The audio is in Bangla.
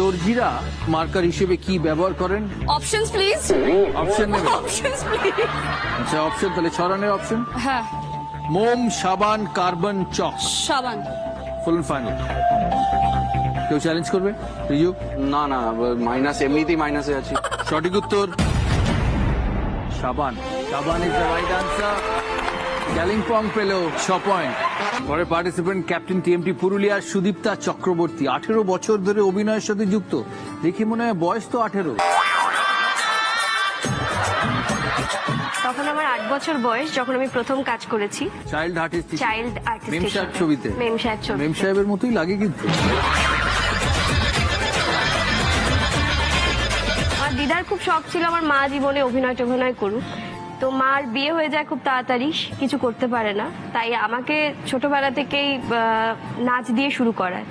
দর্জিরা মার্কার হিসেবে কি ব্যবহার করেন? অপশনস প্লিজ অপশন নেবে অপশনস প্লিজ আচ্ছা অপশন তাহলে ছ রানের অপশন হ্যাঁ। মোম সাবান কার্বন চক। সাবান। ফুল ফাইনাল কেউ চ্যালেঞ্জ করবে? রিজু? না না মাইনাস এমনিতেই মাইনাসে আছি। সঠিক উত্তর সাবান। Saban is the right answer Kalimpong পেল ছ পয়েন্ট। পরে পার্টিসিপেন্ট ক্যাপ্টেন টিএমটি পুরুলিয়ার সুদীপ্তা চক্রবর্তী আঠেরো বছর ধরে অভিনয়ের সাথে যুক্ত। দেখি মনে হয় বয়স তো আঠেরো। তখন আমার আট বছর বয়স যখন আমি প্রথম কাজ করেছি। Child artist child artist Mem Saheb ছবিতে। মেম সাহেব ছবি মেম সাহেবের মতোই লাগে কিন্তু। আমার দিদার খুব শখ ছিল আমার মা জীবনে অভিনয় টভিনয় করুক। তো মার বিয়ে হয়ে যায় খুব তাড়াতাড়ি কিছু করতে পারে না। তাই আমাকে ছোটবেলা থেকেই নাচ দিয়ে শুরু করায়।